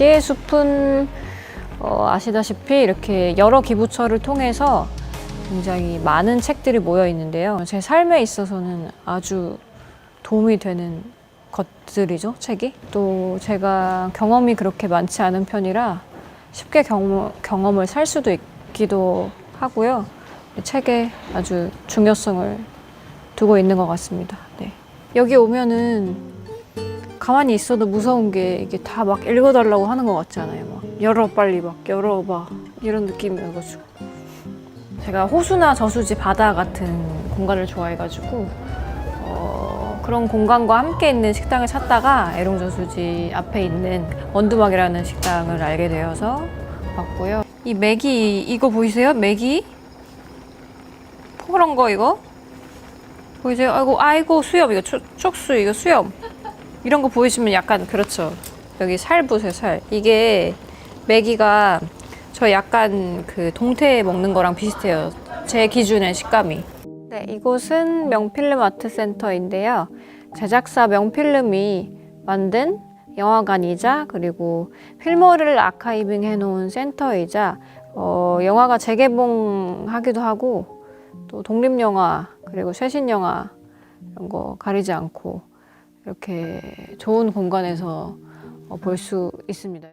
씨의 숲은 어, 아시다시피 이렇게 여러 기부처를 통해서 굉장히 많은 책들이 모여 있는데요. 제 삶에 있어서는 아주 도움이 되는 것들이죠, 책이. 또 제가 경험이 그렇게 많지 않은 편이라 쉽게 경험, 경험을 살 수도 있기도 하고요. 이 책에 아주 중요성을 두고 있는 것 같습니다. 네. 여기 오면은 가만히 있어도 무서운 게 이게 다 막 읽어달라고 하는 것 같지 않아요? 막 열어 빨리 막 열어봐 이런 느낌이어가지고 제가 호수나 저수지 바다 같은 공간을 좋아해가지고 어, 그런 공간과 함께 있는 식당을 찾다가 애롱 저수지 앞에 있는 원두막이라는 식당을 알게 되어서 왔고요. 이 맥이 이거 보이세요? 맥이 포그런 거 이거 보이세요? 아이고 아이고 수염 이거 촉- 촉수 이거 수염 이런 거 보이시면 약간 그렇죠. 여기 살 보세요 살. 이게 메기가 저 약간 그 동태 먹는 거랑 비슷해요. 제 기준의 식감이. 네, 이곳은 명필름 아트센터인데요. 제작사 명필름이 만든 영화관이자 그리고 필모를 아카이빙 해놓은 센터이자 어, 영화가 재개봉하기도 하고 또 독립영화 그리고 최신영화 이런 거 가리지 않고 이렇게 좋은 공간에서 볼 수 있습니다.